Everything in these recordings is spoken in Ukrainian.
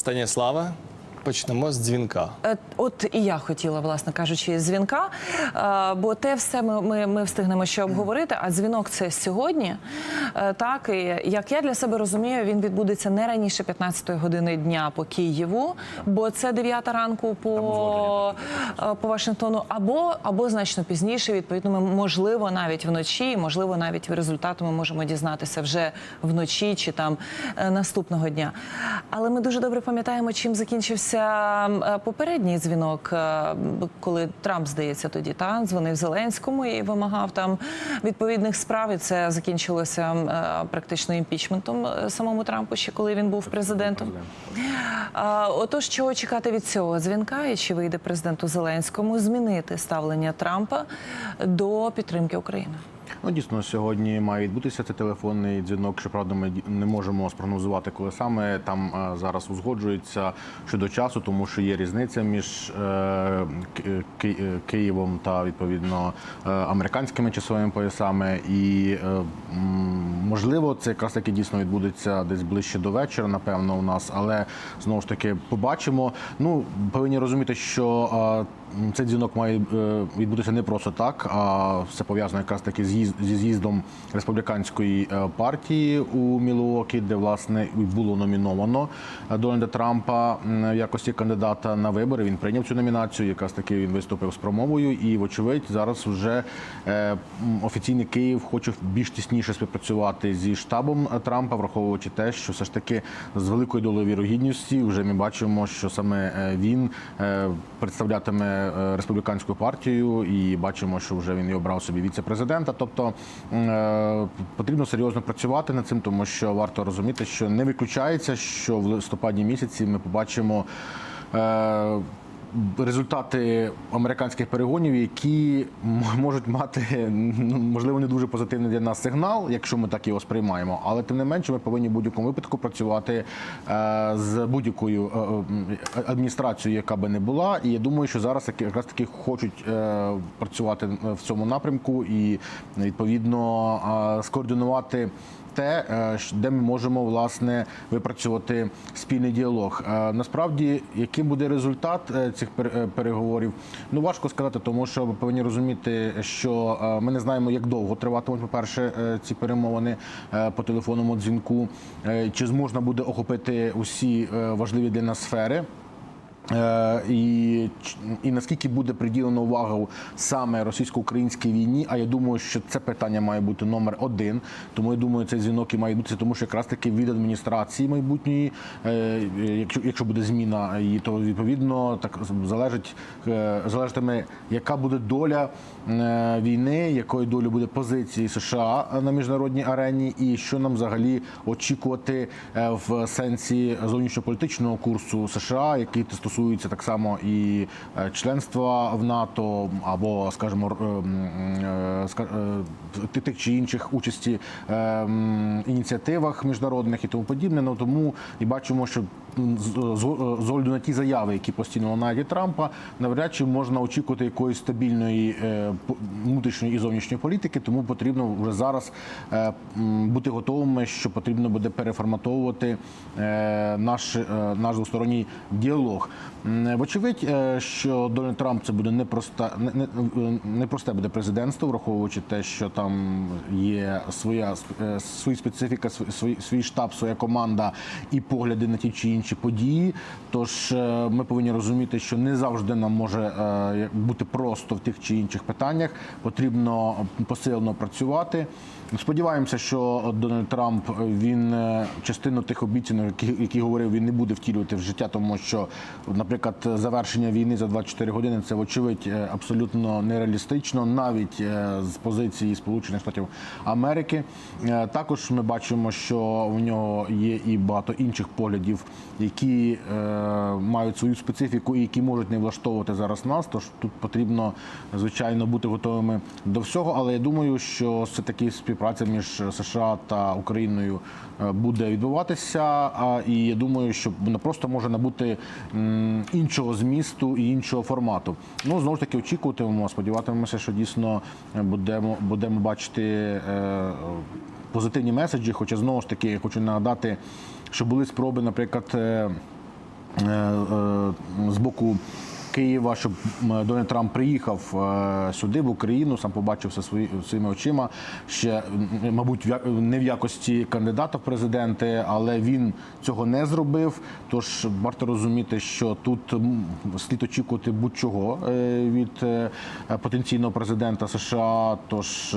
Станіславе, почнемо з дзвінка. Е, От і я хотіла, власне кажучи, з дзвінка, е, бо те все ми, ми, ми встигнемо ще обговорити. А дзвінок це сьогодні. Е, Так і як я для себе розумію, він відбудеться не раніше 15-ї години дня по Києву, бо це 9 ранку по, по Вашингтону, або або значно пізніше. Відповідно, ми можливо навіть вночі, можливо, навіть результати ми можемо дізнатися вже вночі чи там наступного дня. Але ми дуже добре пам'ятаємо, чим закінчився е, попередній дзвінок, е, коли Трамп, здається, тоді та дзвонив Зеленському і вимагав там відповідних справ. І це закінчилося е, практично імпічментом самому Трампу, ще коли він був президентом. Отож, чого чекати від цього дзвінка, і чи вийде президенту Зеленському змінити ставлення Трампа до підтримки України? Ну, дійсно, сьогодні має відбутися цей телефонний дзвінок. Щоправда, ми не можемо спрогнозувати, коли саме там е, зараз узгоджується щодо часу, тому що є різниця між е, е, Києвом та відповідно американськими часовими поясами. І можливо, це якраз таки дійсно відбудеться десь ближче до вечора, напевно, у нас, але знову ж таки побачимо. Ну, повинні розуміти, що. Цей дзвінок має відбутися не просто так, а все пов'язано якраз таки з зі з'їздом республіканської е, партії у Мілуокі, де власне було номіновано е, Дональда Трампа в якості кандидата на вибори. Він прийняв цю номінацію. Якраз таки він виступив з промовою. І, вочевидь, зараз вже е, офіційний Київ хоче більш тісніше співпрацювати зі штабом Трампа, враховуючи те, що все ж таки з великою долею вірогідності вже ми бачимо, що саме він представлятиме республіканську партію, і бачимо, що вже він і обрав собі віце-президента. Тобто е, потрібно серйозно працювати над цим, тому що варто розуміти, що не виключається, що в листопаді місяці ми побачимо. Результати американських перегонів, які можуть мати ну, можливо не дуже позитивний для нас сигнал, якщо ми так його сприймаємо, але тим не менше ми повинні в будь-якому випадку працювати е, з будь-якою е, е, адміністрацією, яка би не була. І я думаю, що зараз якраз таки хочуть працювати в цьому напрямку і відповідно скоординувати те, е, де ми можемо власне випрацювати спільний діалог. Е, Насправді, яким буде результат е, цих пер- переговорів, ну важко сказати, тому що ви повинні розуміти, що ми не знаємо, як довго триватимуть, по-перше, е, ці перемовини по телефонному дзвінку, чи зможна буде охопити усі важливі для нас сфери. Е, І, і наскільки буде приділено увагу саме російсько-українській війні? А я думаю, що це питання має бути номер один. Тому я думаю, цей дзвінок і має бути, тому що якраз таки від адміністрації майбутньої, е, якщо, якщо буде зміна її, то відповідно так залежить е, залежатиме, яка буде доля війни, якою долю буде позиції США на міжнародній арені, і що нам взагалі очікувати в сенсі зовнішньополітичного курсу США, який стосується так само і е, членства в НАТО або, скажімо, ем, е, е, ти- тих чи інших участі е, ініціативах міжнародних і тому подібне. Ну тому і бачимо, що з огляду на ті заяви, які постійно лунають Трампа, навряд чи можна очікувати якоїсь стабільної е, внутрішньої і зовнішньої політики. Тому потрібно вже зараз е, бути готовими, що потрібно буде переформатовувати е, наш, наш двосторонній діалог. Вочевидь, що Дональд Трамп це буде непроста, не, не, непросте буде президентство, враховуючи те, що там є своя свої специфіка, свій штаб, своя команда і погляди на ті чи інші події. Тож е, ми повинні розуміти, що не завжди нам може е, бути просто в тих чи інших питаннях. Потрібно посилено працювати. Сподіваємося, що Дональд Трамп він е, частину тих обіцянок, які, які говорив, він не буде втілювати в життя, тому що, наприклад, завершення війни за 24 години це вочевидь е, абсолютно нереалістично, навіть е, з позиції Сполучених Штатів Америки. Також ми бачимо, що в нього є і багато інших поглядів, які мають свою специфіку і які можуть не влаштовувати зараз нас. Тож тут потрібно звичайно бути готовими до всього. Але я думаю, що все таки співпраця між США та Україною е, буде відбуватися. І я думаю, що вона просто може набути іншого змісту і іншого формату. Ну знову ж таки очікуватимемо, сподіватимемося, що дійсно будемо будемо бачити. е, Позитивні меседжі, хоча знову ж таки я хочу нагадати, що були спроби, наприклад, е, е, е, з боку. Києва, щоб Дональд Трамп приїхав е, сюди, в Україну, сам побачив все свої, своїми очима. Ще, мабуть, не в якості кандидата в президенти, але він цього не зробив. Тож варто розуміти, що тут слід очікувати будь-чого е, від е, потенційного президента США. Тож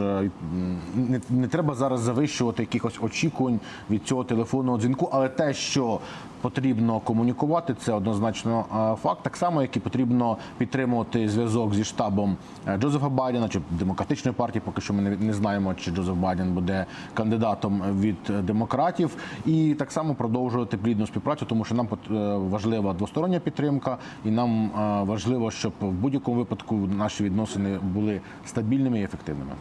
не, не треба зараз завищувати якихось очікувань від цього телефонного дзвінку, але те, що потрібно комунікувати, це однозначно е, факт. Так само, як і потрібно підтримувати зв'язок зі штабом е, Джозефа Байдена чи демократичної партії. Поки що ми не, знаємо, чи Джозеф Байден буде кандидатом від е, демократів, і так само продовжувати плідну співпрацю, тому що нам важлива двостороння підтримка, і нам важливо, щоб в будь-якому випадку наші відносини були стабільними і ефективними.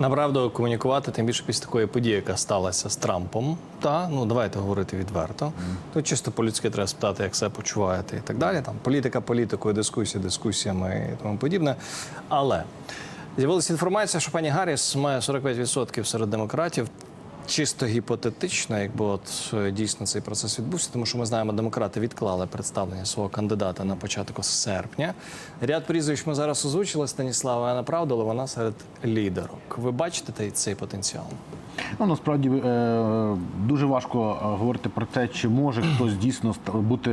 Направду комунікувати, тим більше після такої події, яка сталася з Трампом. Та ну давайте говорити відверто. Тут чисто по-людськи треба спитати, як себе почуваєте і так далі. Там політика політикою, дискусія дискусіями і тому подібне. Але з'явилася інформація, що пані Гарріс має 45% серед демократів. Чисто гіпотетично, якби от е, дійсно цей процес відбувся, тому що ми знаємо, демократи відклали представлення свого кандидата на початку серпня. Ряд прізвищ ми зараз озвучили. Станіслава але вона серед лідерок. Ви бачите цей потенціал? Ну насправді е, дуже важко е, говорити про те, чи може хтось дійсно бути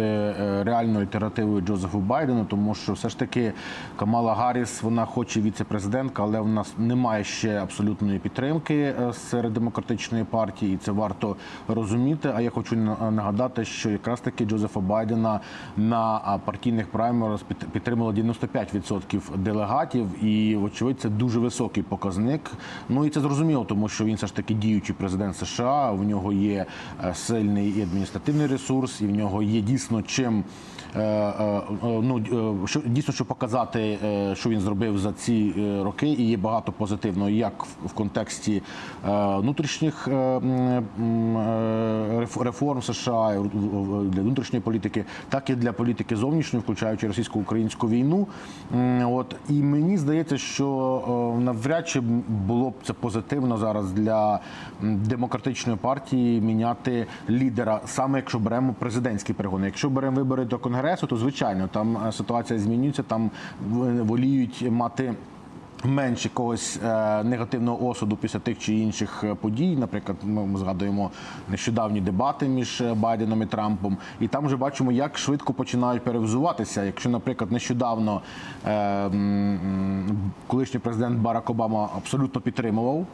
реальною альтернативою Джозефу Байдену, тому що все ж таки Камала Гарріс, вона хоче віце-президентка, але в нас немає ще абсолютної підтримки серед демократичної партії, і це варто розуміти. А я хочу на- нагадати, що якраз таки Джозефа Байдена на партійних праймерах під- підтримало 95% делегатів, і вочевидь це дуже високий показник. Ну і це зрозуміло, тому що він все ж таки діючий президент США. В нього є е, сильний і адміністративний ресурс, і в нього є дійсно чим. е, е, Ну що дійсно що показати, що він зробив за ці роки, і є багато позитивного, як в- контексті внутрішніх реформ США в- в- для внутрішньої політики, так і для політики зовнішньої, включаючи російсько-українську війну. От і мені здається, що е, навряд чи було б це позитивно зараз для демократичної партії міняти лідера, саме якщо беремо президентські перегони. Якщо беремо вибори до конгресу, то звичайно там е, ситуація змінюється, там воліють мати. Менше якогось е, негативного осуду після тих чи інших е, подій. Наприклад, ми, згадуємо нещодавні дебати між е, Байденом і Трампом, і там вже бачимо, як швидко починають перевзуватися. Якщо, наприклад, нещодавно колишній президент Барак Обама абсолютно підтримував.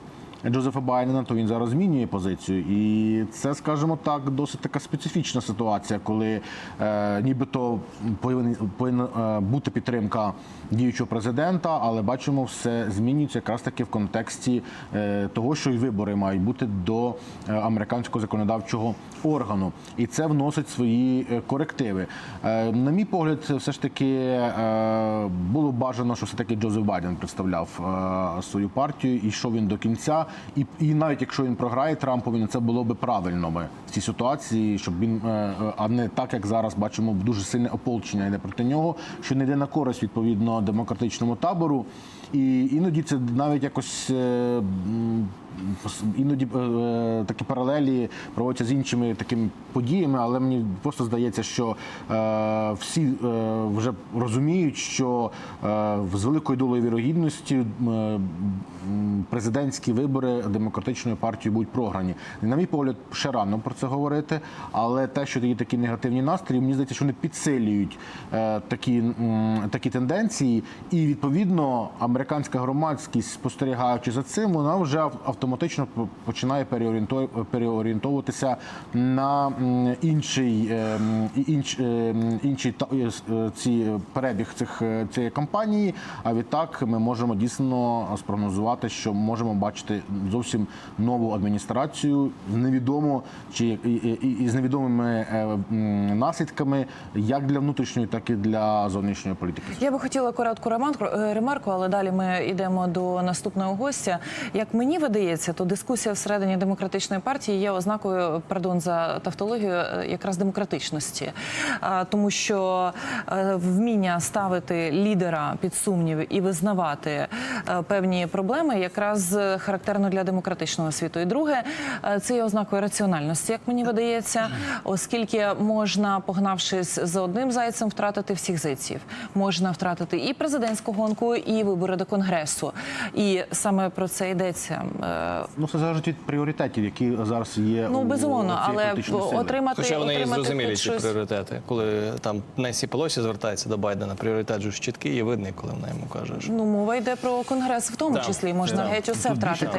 Джозефа Байдена, то він зараз змінює позицію, і це, скажімо так, досить така специфічна ситуація, коли е, нібито повинен повинна е, бути підтримка діючого президента, але бачимо, все змінюється якраз таки в контексті е, того, що і вибори мають бути до е, американського законодавчого органу, і це вносить свої е, корективи. Е, на мій погляд, все ж таки е, було бажано, що все таки Джозеф Байден представляв е, свою партію і йшов він до кінця. І, і навіть якщо він програє Трампові, це було би правильно би в цій ситуації, щоб він е, е, а не так, як зараз бачимо, дуже сильне ополчення йде проти нього, що не йде на користь відповідно демократичному табору. І іноді це навіть якось. е, Іноді е, е, такі паралелі проводяться з іншими такими подіями, але мені просто здається, що всі вже розуміють, що з великою долею вірогідності президентські вибори демократичною партією будуть програні. На мій погляд, ще рано про це говорити, але те, що є такі негативні настрої, мені здається, що вони підсилюють такі, такі тенденції, і відповідно американська громадськість, спостерігаючи за цим, вона вже ав- автоматично по- починає переорієнтовуватися на інший, е, інш, е, інший е, ці перебіг цих цієї кампанії. А відтак ми можемо дійсно спрогнозувати, що можемо бачити зовсім нову адміністрацію невідомо чи і, і, і з невідомими наслідками як для внутрішньої, так і для зовнішньої політики. Я би хотіла коротку ремарку, але далі ми йдемо до наступного гостя. Як мені видається, то дискусія всередині демократичної партії є ознакою, пардон за тавтологію, е, якраз демократичності, А, тому що е, вміння ставити лідера під сумнів і визнавати е, певні проблеми, якраз характерно для демократичного світу. І друге, е, це є ознакою раціональності, як мені видається, оскільки можна, погнавшись за одним зайцем, втратити всіх зайців. Можна втратити і президентську гонку, і вибори до конгресу. І саме про це йдеться. Е, Ну, це залежить від пріоритетів, які зараз є. Ну безумовно, але отримати, Хоча вони отримати зрозумілі ці щось. пріоритети. Коли там Несі Пелосі звертається до Байдена, пріоритет ж чіткий і видний, коли вона йому каже. що Ну, мова йде про конгрес в тому да. числі. Можна да. геть усе втратити.